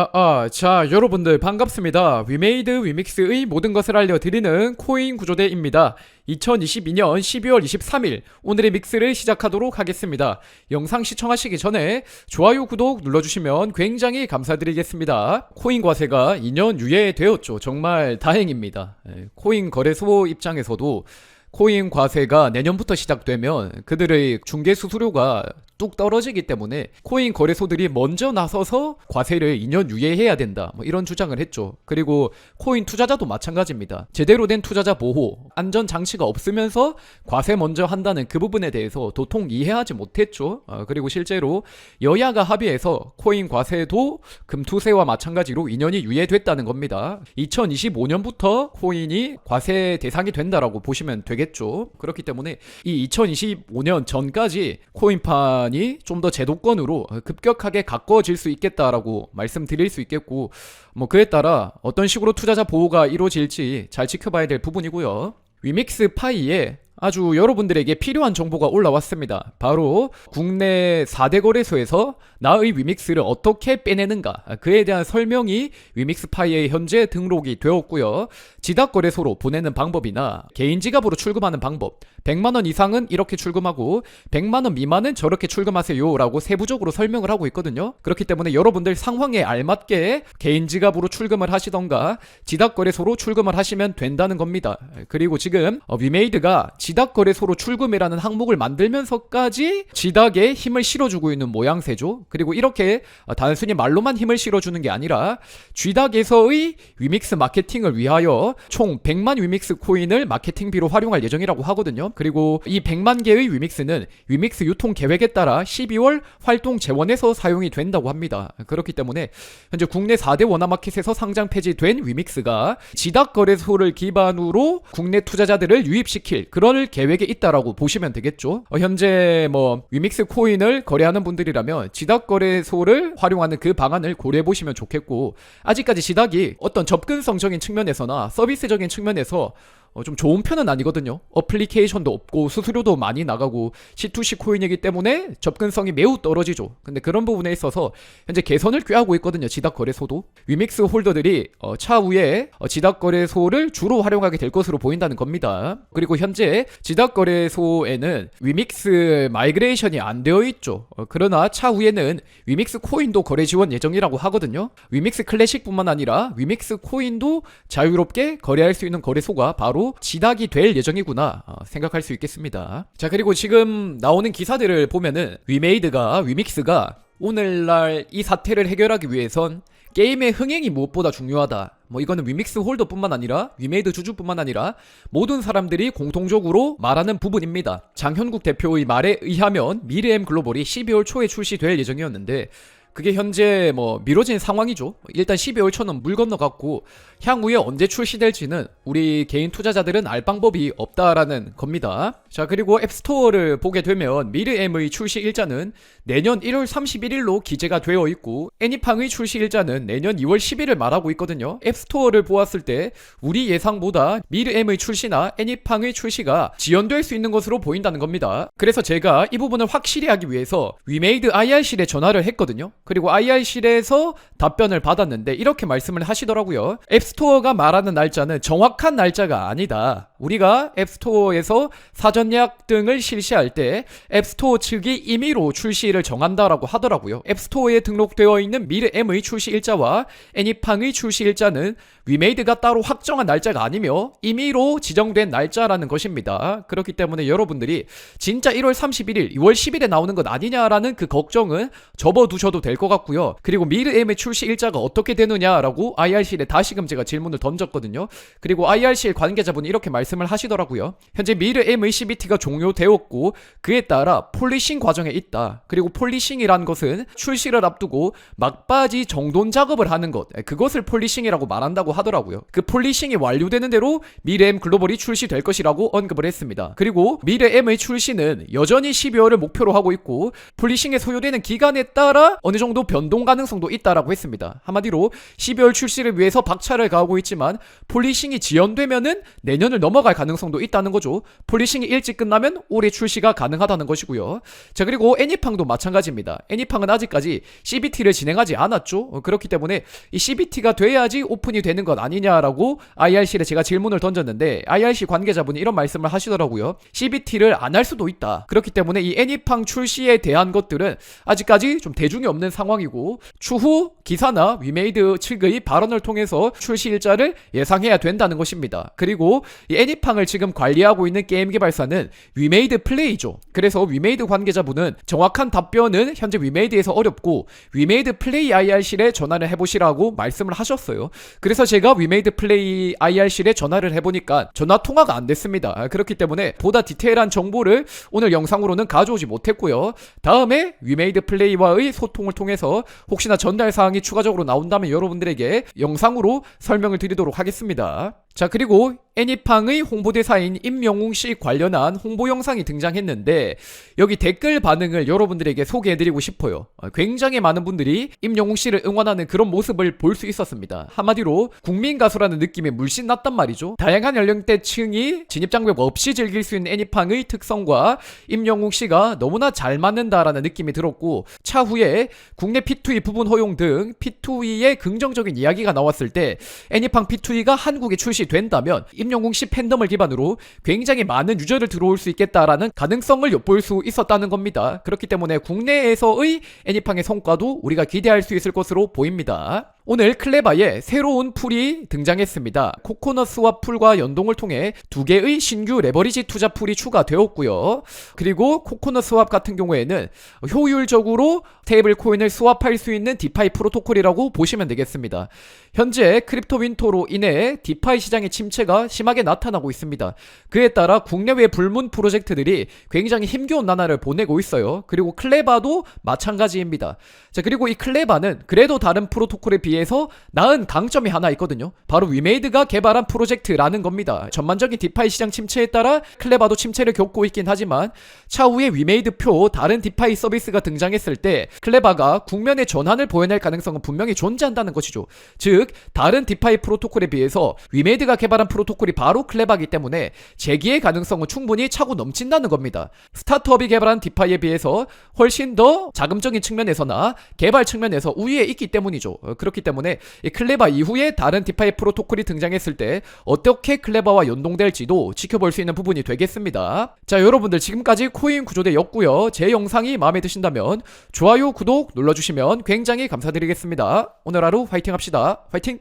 아, 아, 자, 여러분들 반갑습니다. 위메이드 위믹스의 모든 것을 알려드리는 코인 구조대입니다. 2022년 12월 23일 오늘의 믹스를 시작하도록 하겠습니다. 영상 시청하시기 전에 좋아요, 구독 눌러주시면 굉장히 감사드리겠습니다. 코인 과세가 2년 유예되었죠. 정말 다행입니다. 예, 코인 거래소 입장에서도 코인 과세가 내년부터 시작되면 그들의 중개 수수료가 뚝 떨어지기 때문에 코인 거래소들이 먼저 나서서 과세를 2년 유예해야 된다. 뭐 이런 주장을 했죠. 그리고 코인 투자자도 마찬가지입니다. 제대로 된 투자자 보호, 안전 장치가 없으면서 과세 먼저 한다는 그 부분에 대해서 도통 이해하지 못했죠. 아, 그리고 실제로 여야가 합의해서 코인 과세도 금투세와 마찬가지로 2년이 유예됐다는 겁니다. 2025년부터 코인이 과세 대상이 된다라고 보시면 되겠죠. 그렇기 때문에 이 2025년 전까지 코인 판이 좀 더 제도권으로 급격하게 가꿔질 수 있겠다라고 말씀드릴 수 있겠고 뭐 그에 따라 어떤 식으로 투자자 보호가 이루어질지 잘 지켜봐야 될 부분이고요. 위믹스 파이에 아주 여러분들에게 필요한 정보가 올라왔습니다. 바로 국내 4대 거래소에서 나의 위믹스를 어떻게 빼내는가 그에 대한 설명이 위믹스 파이에 현재 등록이 되었고요. 지닥 거래소로 보내는 방법이나 개인 지갑으로 출금하는 방법 100만원 이상은 이렇게 출금하고 100만원 미만은 저렇게 출금하세요 라고 세부적으로 설명을 하고 있거든요. 그렇기 때문에 여러분들 상황에 알맞게 개인 지갑으로 출금을 하시던가 지닥 거래소로 출금을 하시면 된다는 겁니다. 그리고 지금 어, 위메이드가 지닥 거래소로 출금이라는 항목을 만들면서까지 지닥에 힘을 실어주고 있는 모양새죠. 그리고 이렇게 어, 단순히 말로만 힘을 실어주는 게 아니라 쥐닥에서의 위믹스 마케팅을 위하여 총 100만 위믹스 코인을 마케팅비로 활용할 예정이라고 하거든요. 그리고 이 100만 개의 위믹스는 위믹스 유통 계획에 따라 12월 활동 재원에서 사용이 된다고 합니다. 그렇기 때문에 현재 국내 4대 원화마켓에서 상장 폐지된 위믹스가 지닥 거래소를 기반으로 국내 투자자들을 유입시킬 그런 계획에 있다라고 보시면 되겠죠. 어, 현재 뭐 위믹스 코인을 거래하는 분들이라면 지닥 거래소를 활용하는 그 방안을 고려해 보시면 좋겠고 아직까지 지닥이 어떤 접근성적인 측면에서나 서비스적인 측면에서 어, 좀 좋은 편은 아니거든요. 어플리케이션도 없고 수수료도 많이 나가고 C2C 코인이기 때문에 접근성이 매우 떨어지죠. 근데 그런 부분에 있어서 현재 개선을 꾀하고 있거든요. 지닥 거래소도 위믹스 홀더들이 어, 차후에 어, 지닥 거래소를 주로 활용하게 될 것으로 보인다는 겁니다. 그리고 현재 지닥 거래소에는 위믹스 마이그레이션이 안 되어 있죠. 어, 그러나 차후에는 위믹스 코인도 거래 지원 예정이라고 하거든요. 위믹스 클래식뿐만 아니라 위믹스 코인도 자유롭게 거래할 수 있는 거래소가 바로 지닥이 될 예정이구나 어, 생각할 수 있겠습니다. 자 그리고 지금 나오는 기사들을 보면은 위메이드가 위믹스가 오늘날 이 사태를 해결하기 위해선 게임의 흥행이 무엇보다 중요하다. 뭐 이거는 위믹스 홀더뿐만 아니라 위메이드 주주뿐만 아니라 모든 사람들이 공통적으로 말하는 부분입니다. 장현국 대표의 말에 의하면 미래엠 글로벌이 12월 초에 출시될 예정이었는데 그게 현재 뭐 미뤄진 상황이죠. 일단 12월 초는 물 건너갔고 향후에 언제 출시될지는 우리 개인 투자자들은 알 방법이 없다라는 겁니다. 자 그리고 앱스토어를 보게 되면 미르엠의 출시 일자는 내년 1월 31일로 기재가 되어 있고 애니팡의 출시 일자는 내년 2월 10일을 말하고 있거든요. 앱스토어를 보았을 때 우리 예상보다 미르엠의 출시나 애니팡의 출시가 지연될 수 있는 것으로 보인다는 겁니다. 그래서 제가 이 부분을 확실히 하기 위해서 위메이드 IR실에 전화를 했거든요. 그리고 IR실에서 답변을 받았는데 이렇게 말씀을 하시더라고요. 앱스토어가 말하는 날짜는 정확한 날짜가 아니다. 우리가 앱스토어에서 사전 예약 등을 실시할 때 앱스토어 측이 임의로 출시를 정한다라고 하더라고요. 앱스토어에 등록되어 있는 미르M의 출시 일자와 애니팡의 출시 일자는 위메이드가 따로 확정한 날짜가 아니며 임의로 지정된 날짜라는 것입니다. 그렇기 때문에 여러분들이 진짜 1월 31일, 2월 10일에 나오는 것 아니냐라는 그 걱정은 접어두셔도 될것 같고요. 그리고 미르M의 출시 일자가 어떻게 되느냐라고 IRC에 다시금 제가 질문을 던졌거든요. 그리고 IRC의 관계자분이 이렇게 말씀을 하시더라고요. 현재 미르M의 CBT가 종료되었고 그에 따라 폴리싱 과정에 있다. 그리고 폴리싱이란 것은 출시를 앞두고 막바지 정돈 작업을 하는 것. 그것을 폴리싱이라고 말한다고 하더라고요. 그 폴리싱이 완료되는 대로 미래M 글로벌이 출시될 것이라고 언급을 했습니다. 그리고 미래M의 출시는 여전히 12월을 목표로 하고 있고 폴리싱에 소요되는 기간에 따라 어느 정도 정도 변동 가능성도 있다라고 했습니다. 한마디로 12월 출시를 위해서 박차를 가하고 있지만 폴리싱이 지연되면은 내년을 넘어갈 가능성도 있다는 거죠. 폴리싱이 일찍 끝나면 올해 출시가 가능하다는 것이고요. 자 그리고 애니팡도 마찬가지입니다. 애니팡은 아직까지 CBT를 진행하지 않았죠. 어, 그렇기 때문에 이 CBT가 돼야지 오픈이 되는 것 아니냐라고 IRC에 제가 질문을 던졌는데 IRC 관계자분이 이런 말씀을 하시더라고요. CBT를 안 할 수도 있다. 그렇기 때문에 이 애니팡 출시에 대한 것들은 아직까지 좀 대중이 없는 상황이고 추후 기사나 위메이드 측의 발언을 통해서 출시 일자를 예상해야 된다는 것입니다. 그리고 이 애니팡을 지금 관리하고 있는 게임 개발사는 위메이드 플레이죠. 그래서 위메이드 관계자분은 정확한 답변은 현재 위메이드에서 어렵고 위메이드 플레이 IR실에 전화를 해보시라고 말씀을 하셨어요. 그래서 제가 위메이드 플레이 IR실에 전화를 해보니까 전화 통화가 안 됐습니다. 아, 그렇기 때문에 보다 디테일한 정보를 오늘 영상으로는 가져오지 못했고요. 다음에 위메이드 플레이와의 소통을 통해서 혹시나 전달 사항이 추가적으로 나온다면 여러분들에게 영상으로 설명을 드리도록 하겠습니다. 자 그리고 애니팡의 홍보대사인 임영웅 씨 관련한 홍보 영상이 등장했는데 여기 댓글 반응을 여러분들에게 소개해드리고 싶어요. 어, 굉장히 많은 분들이 임영웅 씨를 응원하는 그런 모습을 볼 수 있었습니다. 한마디로 국민 가수라는 느낌이 물씬 났단 말이죠. 다양한 연령대층이 진입 장벽 없이 즐길 수 있는 애니팡의 특성과 임영웅 씨가 너무나 잘 맞는다라는 느낌이 들었고 차후에 국내 P2E 부분 허용 등 P2E의 긍정적인 이야기가 나왔을 때 애니팡 P2E가 한국에 출시 된다면 임영웅 씨 팬덤을 기반으로 굉장히 많은 유저를 들어올 수 있겠다라는 가능성을 엿볼 수 있었다는 겁니다. 그렇기 때문에 국내에서의 애니팡의 성과도 우리가 기대할 수 있을 것으로 보입니다. 오늘 클레바에 새로운 풀이 등장했습니다. 코코넛 풀과 연동을 통해 두 개의 신규 레버리지 투자 풀이 추가되었고요. 그리고 코코넛 스왑 같은 경우에는 효율적으로 테이블 코인을 스왑할 수 있는 디파이 프로토콜이라고 보시면 되겠습니다. 현재 크립토 윈토로 인해 디파이 시장의 침체가 심하게 나타나고 있습니다. 그에 따라 국내외 불문 프로젝트들이 굉장히 힘겨운 나날을 보내고 있어요. 그리고 클레바도 마찬가지입니다. 자, 그리고 이 클레바는 그래도 다른 프로토콜에 비해 서 나은 강점이 하나 있거든요. 바로 위메이드가 개발한 프로젝트라는 겁니다. 전반적인 디파이 시장 침체에 따라 클레바도 침체를 겪고 있긴 하지만 차후에 위메이드 표 다른 디파이 서비스가 등장했을 때 클레바가 국면의 전환을 보여낼 가능성은 분명히 존재한다는 것이죠. 즉, 다른 디파이 프로토콜에 비해서 위메이드가 개발한 프로토콜이 바로 클레바기 때문에 재기의 가능성은 충분히 차고 넘친다는 겁니다. 스타트업이 개발한 디파이에 비해서 훨씬 더 자금적인 측면에서나 개발 측면에서 우위에 있기 때문이죠. 어, 그렇기 때문에 이 클레바 이후에 다른 디파이 프로토콜이 등장했을 때 어떻게 클레바와 연동될지도 지켜볼 수 있는 부분이 되겠습니다. 자, 여러분들 지금까지 코인 구조대였고요. 제 영상이 마음에 드신다면 좋아요, 구독 눌러주시면 굉장히 감사드리겠습니다. 오늘 하루 화이팅 합시다. 화이팅!